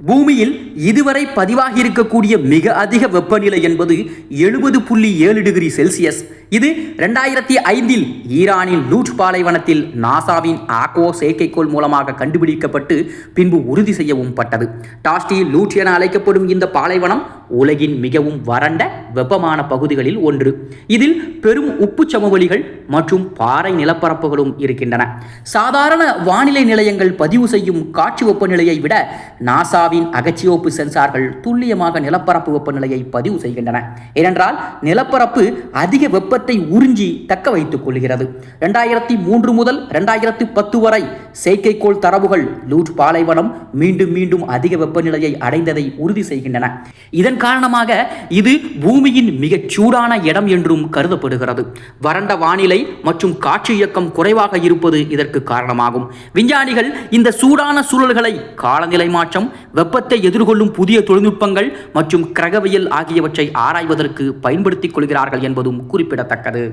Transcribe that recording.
பூமியில் இதுவரை பதிவாகி இருக்கக்கூடிய மிக அதிக வெப்பநிலை என்பது எழுபது புள்ளி ஏழு டிகிரி செல்சியஸ். இது ரெண்டாயிரத்தி ஐந்தில் ஈரானின் லூட் பாலைவனத்தில் நாசாவின் ஆக்கோ செயற்கைக்கோள் மூலமாக கண்டுபிடிக்கப்பட்டு பின்பு உறுதி செய்யவும் பட்டது. டாஸ்டி லூட் என அழைக்கப்படும் இந்த பாலைவனம் உலகின் மிகவும் வறண்ட வெப்பமான பகுதிகளில் ஒன்று. இதில் பெரும் உப்பு சமவெளிகள் மற்றும் பாறை நிலப்பரப்புகளும் இருக்கின்றன. சாதாரண வானிலை நிலையங்கள் பதிவு செய்யும் காட்சி வெப்பநிலையை விட நாசா நாசாவின் அகச்சிவப்பு சென்சார்கள் துல்லியமாக நிலப்பரப்பு வெப்பநிலையை பதிவு செய்கின்றன. ஏனென்றால் நிலப்பரப்பு அதிக வெப்பத்தை உறிஞ்சி தக்க வைத்துக் கொள்கிறது. ரெண்டாயிரத்தி மூன்று முதல் இரண்டாயிரத்தி பத்து வரை செயற்கைக்கோள் தரவுகள் லூட் பாலைவனம் மீண்டும் மீண்டும் அதிக வெப்பநிலையை அடைந்ததை உறுதி செய்கின்றன. இதன் காரணமாக இது பூமியின் மிகச் சூடான இடம் என்றும் கருதப்படுகிறது. வறண்ட வானிலை மற்றும் காற்று இயக்கம் குறைவாக இருப்பது இதற்கு காரணமாகும். விஞ்ஞானிகள் இந்த சூடான சூழல்களை காலநிலை மாற்றம் வெப்பத்தை எதிர்கொள்ளும் புதிய தொழில்நுட்பங்கள் மற்றும் கிரகவியல் ஆகியவற்றை ஆராய்வதற்கு பயன்படுத்திக் கொள்கிறார்கள் என்பதும் குறிப்பிடத்தக்கது.